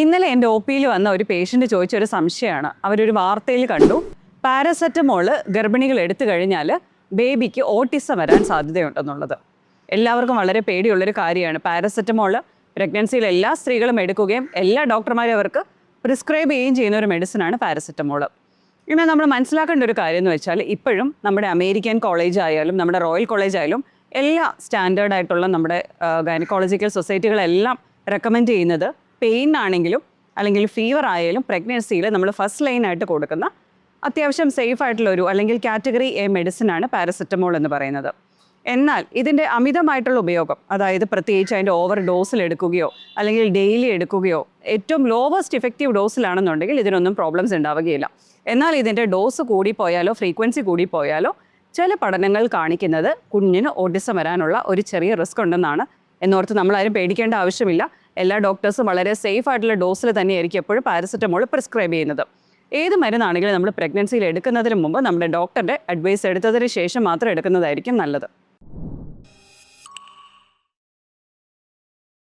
ഇന്നലെ എന്റെ ഒ പിയിൽ വന്ന ഒരു പേഷ്യന്റ് ചോദിച്ച ഒരു സംശയമാണ്. അവരൊരു വാർത്തയിൽ കണ്ടു. പാരസെറ്റമോൾ ഗർഭിണികൾ എടുത്തു കഴിഞ്ഞാൽ ബേബിക്ക് ഓട്ടിസം വരാൻ സാധ്യതയുണ്ടെന്നുള്ളത്. എല്ലാവർക്കും വളരെ പേടിയുള്ളൊരു കാര്യമാണ്. പാരസെറ്റമോൾ പ്രഗ്നൻസിയിൽ എല്ലാ സ്ത്രീകളും എടുക്കുകയും എല്ലാ ഡോക്ടർമാരും അവർക്ക് പ്രിസ്ക്രൈബ് ചെയ്യുകയും ചെയ്യുന്ന ഒരു മെഡിസിനാണ് പാരസെറ്റമോൾ. ഇന്ന് നമ്മൾ മനസ്സിലാക്കേണ്ട ഒരു കാര്യം എന്ന് വെച്ചാൽ ഇപ്പോഴും നമ്മുടെ അമേരിക്കൻ കോളേജ് ആയാലും നമ്മുടെ റോയൽ കോളേജ് ആയാലും എല്ലാ സ്റ്റാൻഡേർഡായിട്ടുള്ള നമ്മുടെ ഗൈനക്കോളജിക്കൽ സൊസൈറ്റികളെല്ലാം റെക്കമെൻഡ് ചെയ്യുന്നത് പെയിൻ ആണെങ്കിലും അല്ലെങ്കിൽ ഫീവർ ആയാലും പ്രഗ്നൻസിയിൽ നമ്മൾ ഫസ്റ്റ് ലൈൻ ആയിട്ട് കൊടുക്കുന്ന അത്യാവശ്യം സേഫ് ആയിട്ടുള്ള ഒരു അല്ലെങ്കിൽ കാറ്റഗറി എ മെഡിസിൻ ആണ് പാരസെറ്റമോൾ എന്ന് പറയുന്നത്. എന്നാൽ ഇതിന്റെ അമിതമായിട്ടുള്ള ഉപയോഗം അതായത് പ്രത്യേകിച്ച് അതിന്റെ ഓവർ ഡോസിൽ എടുക്കുകയോ അല്ലെങ്കിൽ ഡെയിലി എടുക്കുകയോ ഏറ്റവും ലോവസ്റ്റ് ഇഫക്റ്റീവ് ഡോസിലാണെന്നുണ്ടെങ്കിൽ ഇതിനൊന്നും പ്രോബ്ലംസ് ഉണ്ടാവുകയില്ല. എന്നാൽ ഇതിന്റെ ഡോസ് കൂടിപ്പോയാലോ ഫ്രീക്വൻസി കൂടിപ്പോയാലോ ചില പഠനങ്ങൾ കാണിക്കുന്നത് കുഞ്ഞിന് ഓട്ടിസം വരാനുള്ള ഒരു ചെറിയ റിസ്ക് ഉണ്ടെന്നാണ് എന്നോർത്ത് നമ്മളാരും പേടിക്കേണ്ട ആവശ്യമില്ല. എല്ലാ ഡോക്ടേഴ്സും വളരെ സേഫ് ആയിട്ടുള്ള ഡോസിൽ തന്നെയായിരിക്കും എപ്പോഴും പാരസെറ്റമോൾ പ്രിസ്ക്രൈബ് ചെയ്യുന്നത്. ഏത് മരുന്നാണെങ്കിലും നമ്മൾ പ്രഗ്നൻസിയിൽ എടുക്കുന്നതിന് മുമ്പ് നമ്മുടെ ഡോക്ടറുടെ അഡ്വൈസ് എടുത്തതിന് ശേഷം മാത്രം എടുക്കുന്നതായിരിക്കും നല്ലത്.